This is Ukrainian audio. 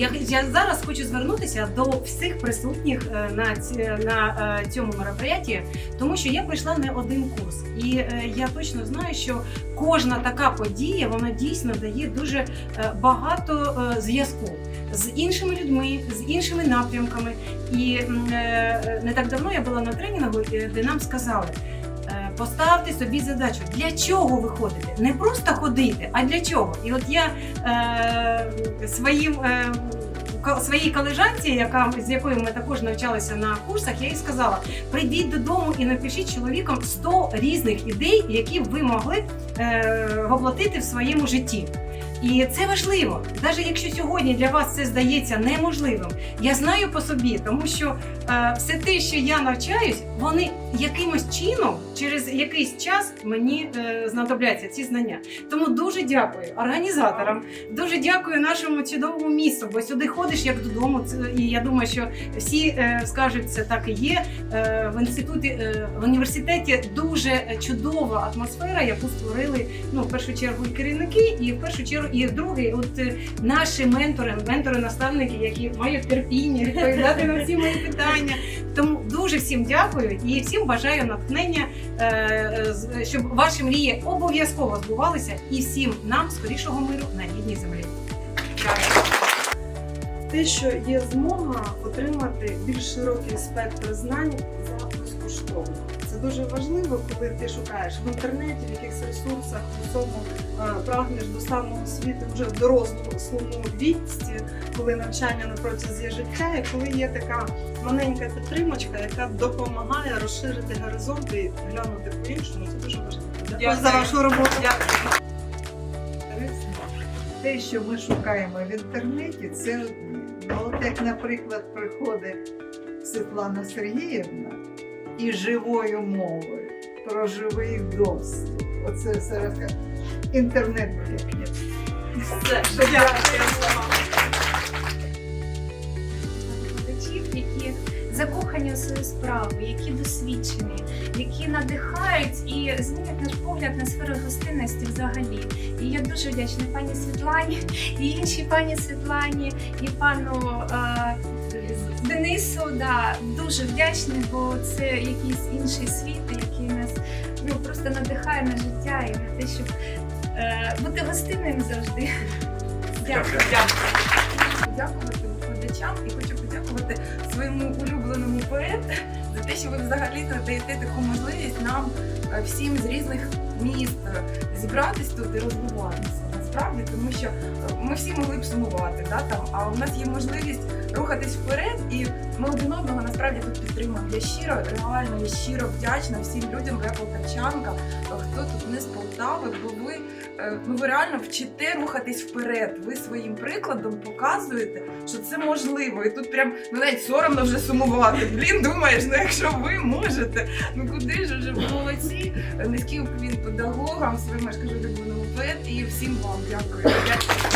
Я, я зараз хочу звернутися до всіх присутніх е, на, ці- на е, цьому мероприятті, тому що я пройшла не один курс, і е, я точно знаю, що кожна така подія вона дійсно дає дуже е, багато е, зв'язку з іншими людьми, з іншими напрямками. І е, не так давно я була на тренінгу, е, де нам сказали. Поставте собі задачу, для чого ви ходите? Не просто ходити, а для чого? І от я е, своїм е, своїй колежанці, яка з якою ми також навчалися на курсах, я їй сказала: прийдіть додому і напишіть чоловікам 100 різних ідей, які ви могли е, воплотити в своєму житті. І це важливо, навіть якщо сьогодні для вас це здається неможливим. Я знаю по собі, тому що е, все те, що я навчаюсь, вони якимось чином через якийсь час мені е, знадобляться ці знання. Тому дуже дякую організаторам, дуже дякую нашому чудовому місту, бо сюди ходиш як додому. І я думаю, що всі е, скажуть, це так і є. Е, в інституті е, в університеті дуже чудова атмосфера, яку створили ну в першу чергу і керівники, і в першу чергу, і друге, от е, наші ментори, ментори-наставники, які мають терпіння відповідати на всі мої питання. Тому дуже всім дякую і всім бажаю натхнення, е, е, щоб ваші мрії обов'язково збувалися, і всім нам скорішого миру на рідній землі. те, що є змога отримати більш широкий спектр знань за безкоштовно. Це дуже важливо, коли ти шукаєш в інтернеті, в якихось ресурсах, в усьому е, прагнеш до самого світу вже в дорослому віці, коли навчання на протязі життя, і коли є така маленька підтримочка, яка допомагає розширити горизонти і глянути по-іншому. Це дуже важливо. Дякую за вашу роботу. корисно. Те, що ми шукаємо в інтернеті, це от як, наприклад, приходить Світлана Сергіївна і живою мовою про живий досвід. Оце все. Інтернет Все, дякую. які закохані у свою справу, які досвідчені, які надихають і змінять наш погляд на сферу гостинності взагалі. І я дуже вдячна пані Світлані, і іншій пані Світлані, і пану е, Денису. Да, дуже вдячна, бо це якийсь інший світ, який нас ну, просто надихає на життя і на те, щоб е, бути гостинними завжди. Дякую. подякувати викладачам і хочу подякувати своєму улюбленому поету за те, що ви взагалі надаєте таку можливість нам е, всім з різних міст е, зібратись тут і розвиватися. Насправді, тому що е, ми всі могли б сумувати, да, там, а у нас є можливість рухатись вперед, і ми один одного насправді тут підтримуємо. Я щиро, реально, я щиро вдячна всім людям, я полтавчанка, е, хто тут не з Полтави, бо ви Е, ну ви реально вчите рухатись вперед. Ви своїм прикладом показуєте, що це можливо. І тут прям ну навіть соромно вже сумувати. Блін, думаєш, ну якщо ви можете, ну куди ж вже молодці? Низький уклін педагогам, своїм я ж кажу, улюбленому поет і всім вам дякую. Дякую.